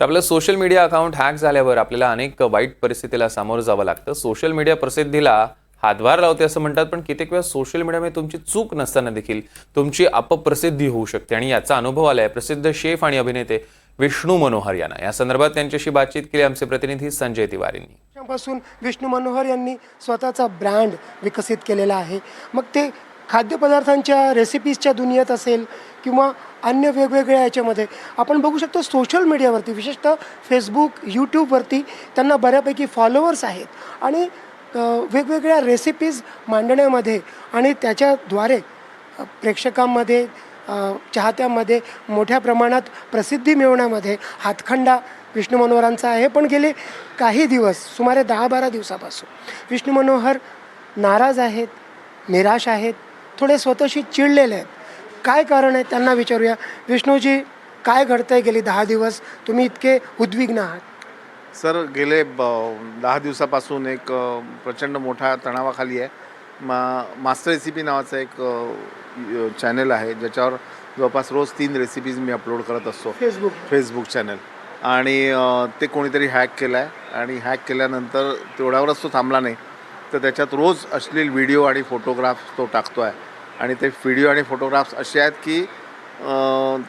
तर आपलं social media account hack झाल्यावर आपल्याला अनेक वाईट परिस्थितीला सामोरं जावं लागतं. सोशल मीडिया प्रसिद्धीला हातभार लावते असं म्हणतात पण कित्येक वेळा सोशल मीडियामध्ये तुमची चूक नसताना देखील तुमची अपप्रसिद्धी होऊ शकते. आणि याचा अनुभव आला आहे प्रसिद्ध शेफ आणि अभिनेते विष्णू मनोहर यांना. या संदर्भात त्यांच्याशी बातचीत केली आमचे प्रतिनिधी संजय तिवारींनी. पासून विष्णू मनोहर यांनी स्वतःचा ब्रँड विकसित केलेला आहे. मग ते खाद्यपदार्थांच्या रेसिपीजच्या दुनियेत असेल किंवा अन्य वेगवेगळ्या याच्यामध्ये आपण बघू शकतो सोशल मीडियावरती विशेषतः फेसबुक यूट्यूबवरती त्यांना बऱ्यापैकी फॉलोअर्स आहेत. आणि वेगवेगळ्या रेसिपीज मांडण्यामध्ये आणि त्याच्याद्वारे प्रेक्षकांमध्ये चाहत्यांमध्ये मोठ्या प्रमाणात प्रसिद्धी मिळवण्यामध्ये हातखंडा विष्णू मनोहरांचा आहे. पण गेले काही दिवस सुमारे दहा बारा दिवसापासून विष्णू मनोहर नाराज आहेत निराश आहेत. थोडे स्वतःशी चिडलेले आहेत. काय कारण आहे त्यांना विचारूया. विष्णूजी काय घडतंय गेली दहा दिवस? तुम्ही इतके उद्विग्न आहात. सर गेले ब दहा दिवसापासून एक अ, प्रचंड मोठ्या तणावाखाली आहे. मा मास्टर रेसिपी नावाचं एक अ, चॅनल आहे ज्याच्यावर जवळपास रोज तीन रेसिपीज मी अपलोड करत असतो. फेसबुक फेसबुक चॅनल आणि अ, ते कोणीतरी हॅक केलं आहे आणि हॅक केल्यानंतर तेवढ्यावरच तो थांबला नाही. तर त्याच्यात रोज अश्लील व्हिडिओ आणि फोटोग्राफ्स तो टाकतो आहे आणि ते व्हिडिओ आणि फोटोग्राफ्स असे आहेत की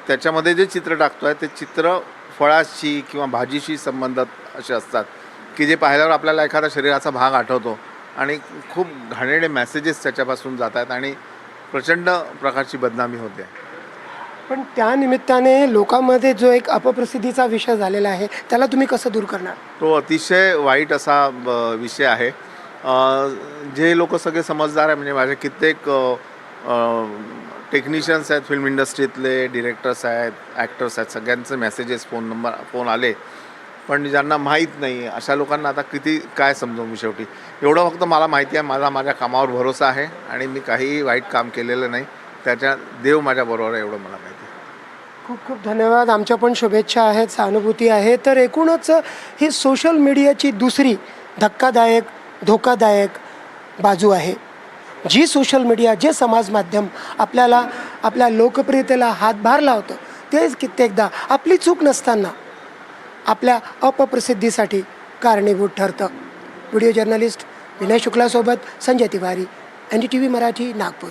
त्याच्यामध्ये जे चित्र टाकतो आहे ते चित्र फळाशी किंवा भाजीशी संबंधात असे असतात की जे पाहिल्यावर आपल्याला एखादा शरीराचा भाग आठवतो आणि खूप घाणेरडे मेसेजेस त्याच्यापासून जात आहेत आणि प्रचंड प्रकारची बदनामी होते. पण त्या निमित्ताने लोकांमध्ये जो एक अपप्रसिद्धीचा विषय झालेला आहे त्याला तुम्ही कसं दूर करणार? तो अतिशय वाईट असा ब- विषय आहे. जे लोक सगळे समजदार आहे म्हणजे माझे कित्येक टेक्निशियन्स आहेत फिल्म इंडस्ट्रीतले डिरेक्टर्स आहेत ॲक्टर्स आहेत सगळ्यांचे मेसेजेस फोन नंबर फोन आले. पण ज्यांना माहीत नाही अशा लोकांना आता किती काय समजू मी शेवटी? एवढं फक्त मला माहिती आहे माझा माझ्या कामावर भरोसा आहे आणि मी काहीही वाईट काम केलेलं नाही. त्याच्या देव माझ्याबरोबर आहे एवढं मला माहिती आहे. खूप खूप धन्यवाद. आमच्या पण शुभेच्छा आहेत सहानुभूती आहे. तर एकूणच ही सोशल मीडियाची दुसरी धक्कादायक धोकादायक बाजू आहे. जी सोशल मीडिया जे समाज माध्यम आपल्याला आपल्या लोकप्रियतेला हातभार लावतं तेच कित्येकदा आपली चूक नसताना आपल्या अपप्रसिद्धीसाठी कारणीभूत ठरतं. Video journalist Vinay शुक्लासोबत Sanjay Tiwari N D T V Marathi Nagpur.